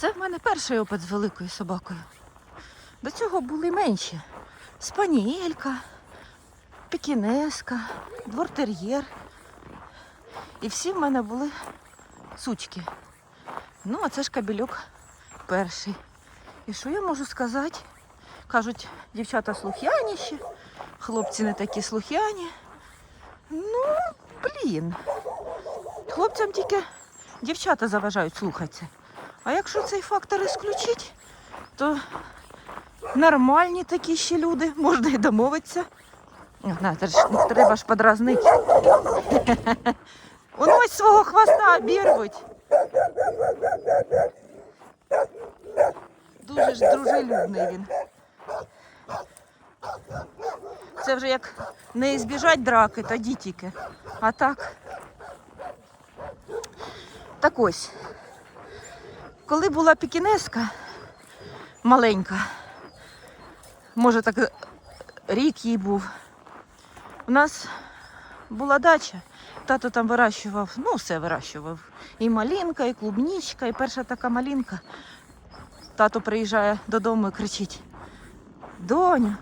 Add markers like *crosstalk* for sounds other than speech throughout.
Це в мене перший опит з великою собакою. До цього були менші. Спаніелька, пекінеска, двортер'єр. І всі в мене були сучки. Ну, а це ж кабельок перший. І що я можу сказати? Кажуть, дівчата слух'яніші, хлопці не такі слух'яні. Ну, блін. Хлопцям тільки дівчата заважають слухатися. А якщо цей фактор ісключить, то нормальні такі ще люди, можна і домовитися. О, На, це ж не треба ж подразнити. *laughs* Воно ось свого хвоста обірвуть. Дуже ж дружелюбний він. Це вже як не збіжать драки, тоді тільки. А так. Так ось. Коли була пікінеска маленька, може так рік їй був, у нас була дача. Тато там вирощував, ну все вирощував. І малинка, і клубнічка, і перша така малинка. Тато приїжджає додому і кричить: Доню,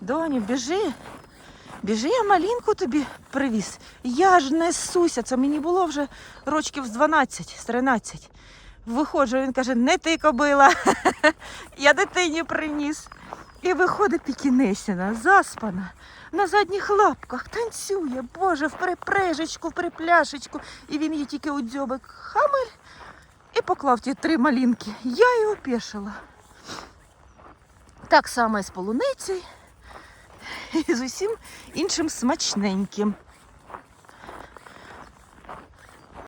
доню, біжи, біжи, я малинку тобі привіз. Я ж несуся. Це мені було вже рочків з 12, з 13. Виходжу, він каже, не ти кобила, *laughs* я дитині приніс. І виходить Пікінесіна, заспана, на задніх лапках, танцює, Боже, в припрежечку, в припляшечку. І він їй тільки у дзьобик хамель і поклав ті три малінки. Я її опішила. Так само і з полуницею і з усім іншим смачненьким.